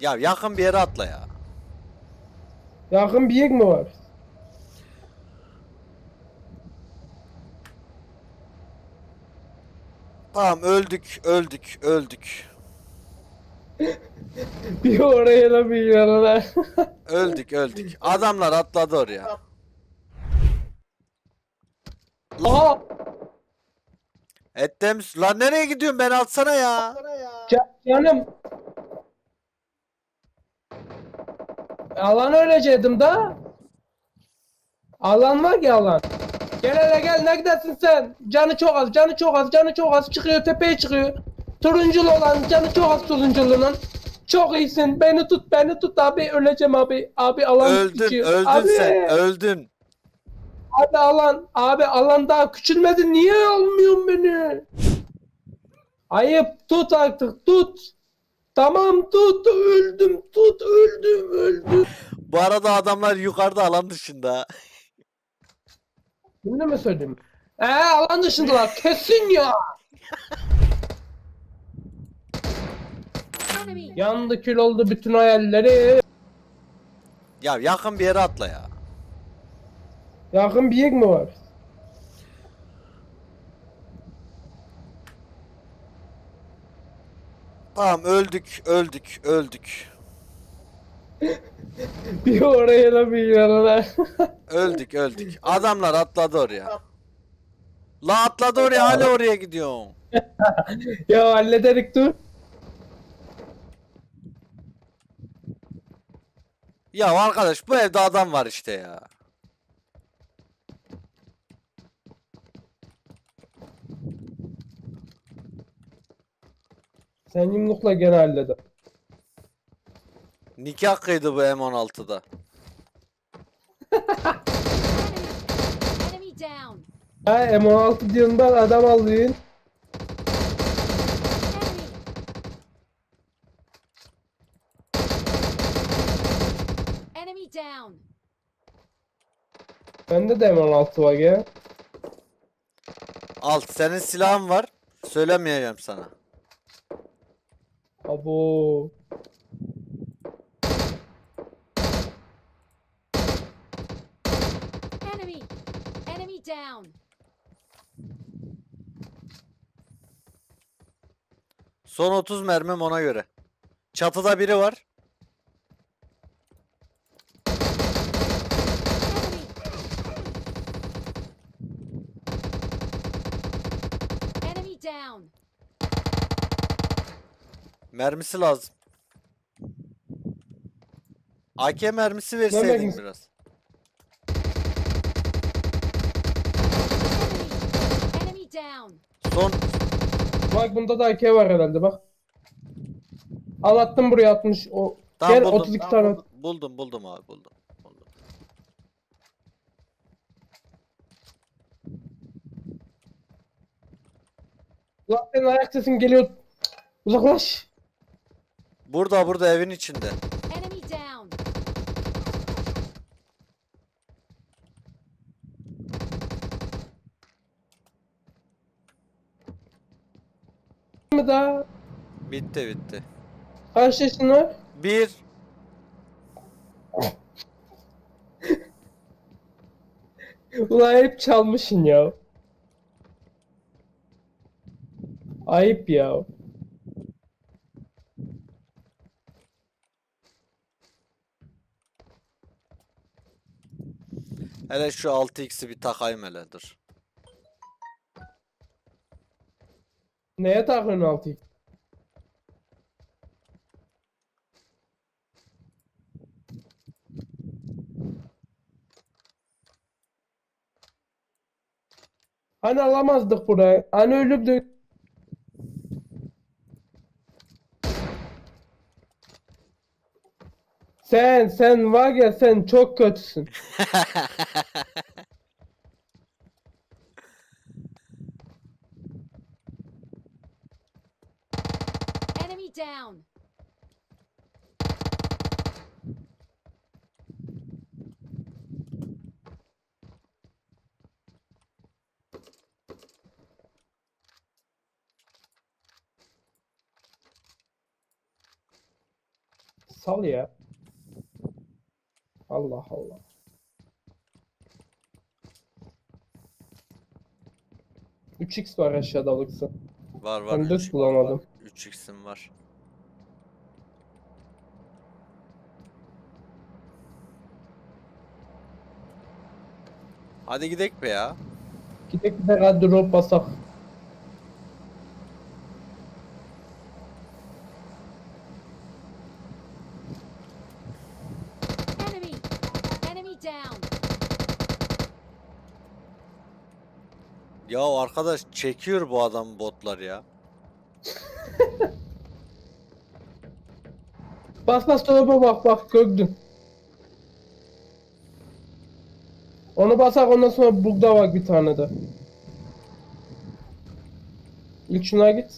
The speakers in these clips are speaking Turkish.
Ya yakın bir yere atla ya. Yakın bir yer mi var? Tamam öldük öldük öldük. Bir oraya da bir yanına. Öldük öldük. Adamlar atladı oraya. Aa! Ettem lan nereye gidiyorsun ben atsana ya. Ca- canım. Alan öleceğim da. Alan var ya alan. Gel hele gel ne gidersin sen? Canı çok az, canı çok az, canı çok az çıkıyor tepeye çıkıyor. Turunculu olan canı çok az turunculuğunun. Çok iyisin. Beni tut, beni tut abi. Öleceğim abi. Abi alan Öldün küçüyor. öldün abi, sen öldün. Abi alan, abi alan daha küçülmedi. Niye almıyorsun beni? Ayıp tut artık tut. Tamam tut öldüm tut öldüm öldüm. Bu arada adamlar yukarıda alan dışında. Şimdi mi söyleyeyim? Eee alan dışındalar kesin ya. Yandı kül oldu bütün hayalleri. Ya yakın bir yere atla ya. Yakın bir yer mi var? Tamam öldük öldük öldük. Bir oraya da bir yanına. Öldük öldük. Adamlar atladı oraya. La atladı oraya hala oraya gidiyorsun. ya hallederik dur. Ya arkadaş bu evde adam var işte ya. Sen yumrukla gene halleder. Nikah kıydı bu M16'da. Enemy down! Ha M16 diyorsun ben adam alıyorsun. Enemy! Enemy down! Bende de M16 var ya. Al senin silahın var. Söylemeyeceğim sana. Abo. Enemy! Enemy down! Son 30 mermim ona göre. Çatıda biri var. Enemy! Enemy down! Mermisi lazım. AK mermisi verseydin biraz. Enemy! Enemy down! Son Bak bunda da AK var herhalde bak. Al attım buraya 60 o. Tamam, Gel buldum. 32 tane. at. buldum buldum abi buldum. buldum. Ulan senin ayak sesin geliyor. Uzaklaş. Burada burada evin içinde. Enemy down! mı daha? Bitti bitti. Kaç yaşın var? Bir Ulan hep çalmışsın ya. Ayıp ya. Hele şu 6x'i bir takayım hele dur. Neye takıyorsun altıyı? Hani alamazdık burayı. Hani ölürdük. Sen, sen var ya sen çok kötüsün. Enemy down! Sal ya. Allah Allah. Üç x var aşağıda alırsın. Var var. Ben 4 bulamadım. 3x'im var. Hadi gidek be ya. Gidek bir de drop basak. Enemy! Enemy down! Ya arkadaş çekiyor bu adam botlar ya. Bas bas dolaba bak bak gördün. Onu basak ondan sonra bugda bak bir tane de. İlk şuna git.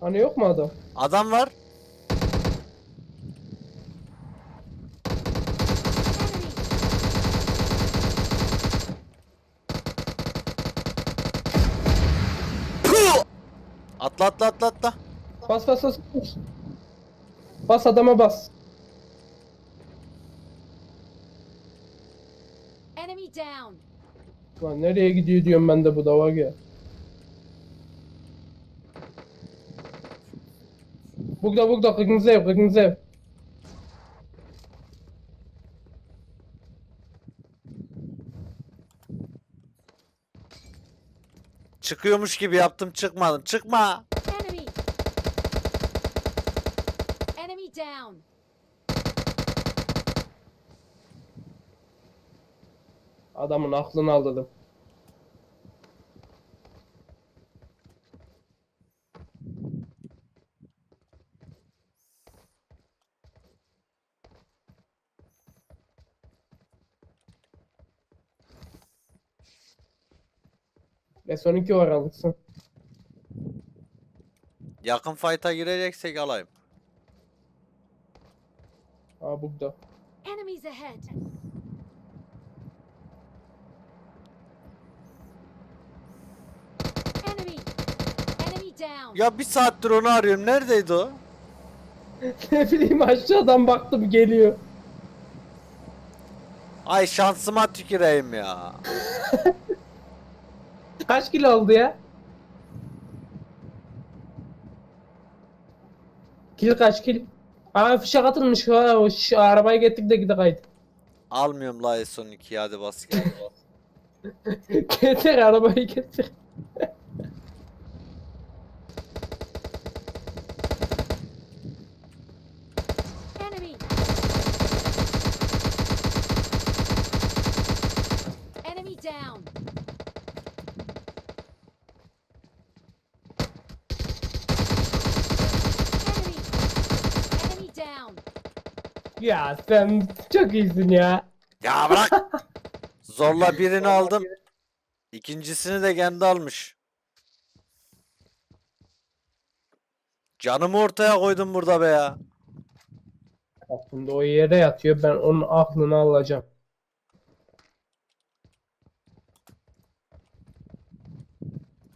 Hani yok mu adam? Adam var. Enemy! Puh! Atla atla atla atla. Bas bas bas. Bas, bas adama bas. Enemy down! Lan nereye gidiyor diyorum ben de bu da var ya. Bugda bugda kırmızı ev kırmızı ev. Çıkıyormuş gibi yaptım çıkmadım. Çıkma. Enemy! Enemy down! Adamın aklını aldım. S12 var alırsın. Yakın fight'a gireceksek alayım. Aa burada. Enemies ahead! Enemy! Enemy down! Ya bir saattir onu arıyorum. Neredeydi o? ne bileyim aşağıdan baktım geliyor. Ay şansıma tüküreyim ya. Kaç kilo oldu ya? Kil kaç kil? Aa fişek atılmış ha o ş- arabayı getirdik de gidek haydi. Almıyorum la S12'yi hadi bas gel. getir arabayı getir. Enemy! Enemy down! Enemy! Enemy down! Ya sen çok iyisin ya. ya bırak. Zorla birini aldım. İkincisini de kendi almış. Canımı ortaya koydum burada be ya. Aslında o yere yatıyor ben onun aklını alacağım.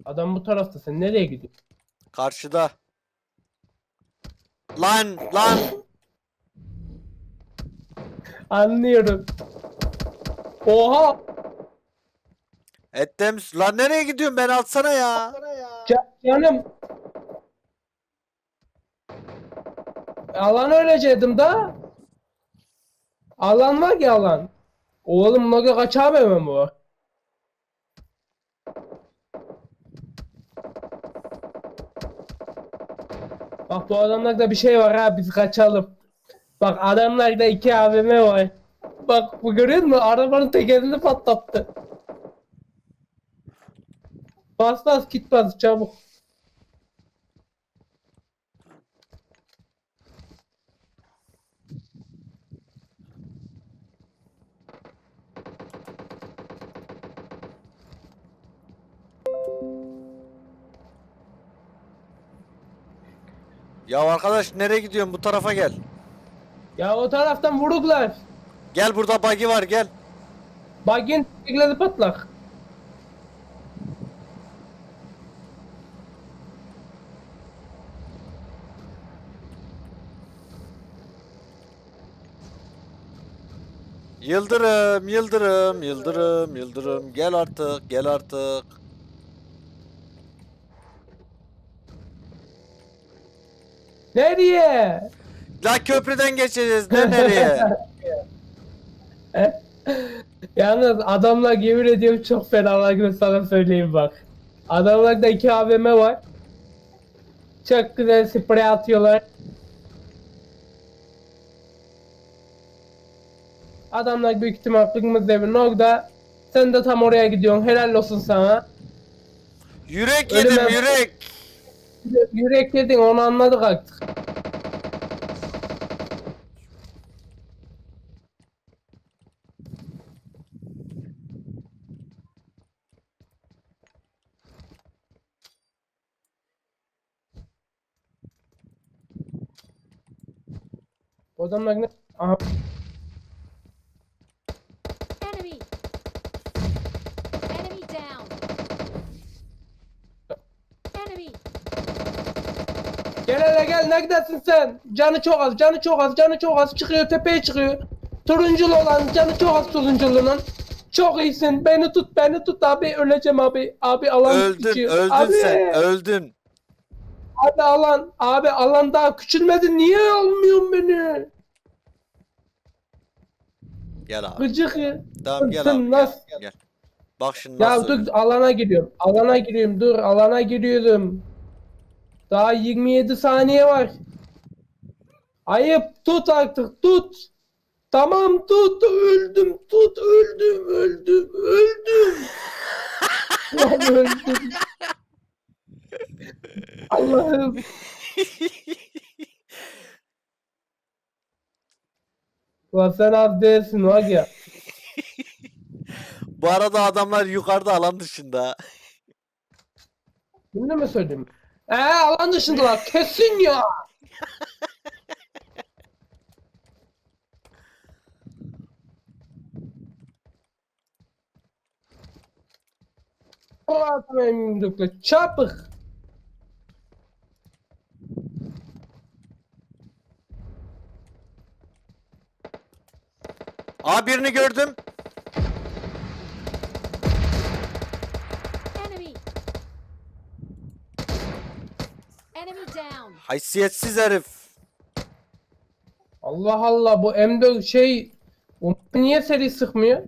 Adam bu tarafta sen nereye gidiyorsun? Karşıda. Lan lan. Anlıyorum. Oha! Ettem lan nereye gidiyorsun ben alsana ya. Ca- canım. Alan ölecektim da. Alan var ya alan. Oğlum logo kaçar hemen bu. Bak bu adamlarda bir şey var ha biz kaçalım. Bak adamlarda iki AVM var. Bak bu görüyor musun? Arabanın tekerini patlattı. Bas bas git bas çabuk. Ya arkadaş nereye gidiyorsun bu tarafa gel. Ya o taraftan vuruklar. Gel burada bug'i var gel. Bug'in tekerleri patlak. Yıldırım, yıldırım, yıldırım, yıldırım. Gel artık, gel artık. Nereye? La köprüden geçeceğiz. Ne nereye? Yalnız adamlar yemin ediyorum çok fenalar gibi sana söyleyeyim bak. Adamlarda iki AVM var. Çok güzel sprey atıyorlar. Adamlar büyük ihtimal kırmızı evin orada. Sen de tam oraya gidiyorsun. Helal olsun sana. Yürek yedim, yürek. Yürek yedin onu anladık artık. O adamlar ne? Aha. Enemy. Enemy down. Enemy. Gel hele gel neredesin sen? Canı çok az, canı çok az, canı çok az çıkıyor tepeye çıkıyor. Turunculu olan canı çok az turunculuğunun. Çok iyisin. Beni tut, beni tut abi. Öleceğim abi. Abi alan Öldün, küçüyor. öldün abi, sen, öldün. Abi alan, abi alan daha küçülmedi. Niye almıyorsun beni? Gel abi. Gıcık ya. Tamam gel sen abi. Gel, nasıl- gel. Bak şimdi Ya nasıl. dur alana giriyorum. Alana giriyorum. Dur alana giriyorum. Daha 27 saniye var. Ayıp tut artık tut. Tamam tut öldüm tut öldüm öldüm öldüm. Lan öldüm. Allah'ım. Ulan sen az değilsin var ya. Bu arada adamlar yukarıda alan dışında. Şimdi mi söyleyeyim? Eee alan dışındalar kesin ya. O adam emimdükle çapık. Aa birini gördüm. Enemy. Enemy down. Haysiyetsiz herif. Allah Allah bu M4 şey o niye seri sıkmıyor?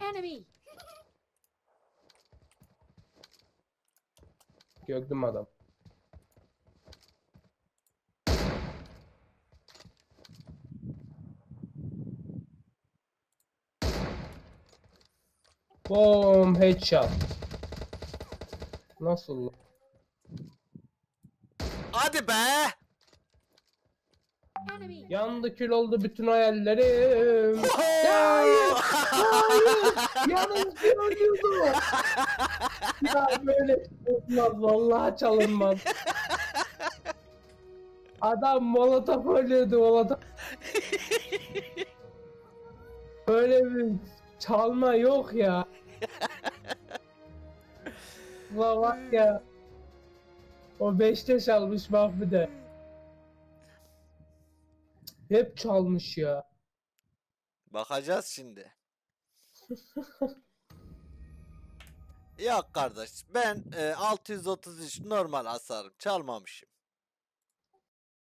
Enemy. Gördüm adam. Boom headshot. Nasıl? Hadi be. Yandı kül oldu bütün hayallerim. Ya hayır, hayır. Yanınızı ölüyordu. ya böyle olmaz vallahi çalınmaz. Adam molotof ölüyordu molotof. Böyle bir çalma yok ya. Ulan bak ya. O beşte çalmış bak bir de. Hep çalmış ya. Bakacağız şimdi. Yok kardeş ben e, 633 normal hasarım çalmamışım.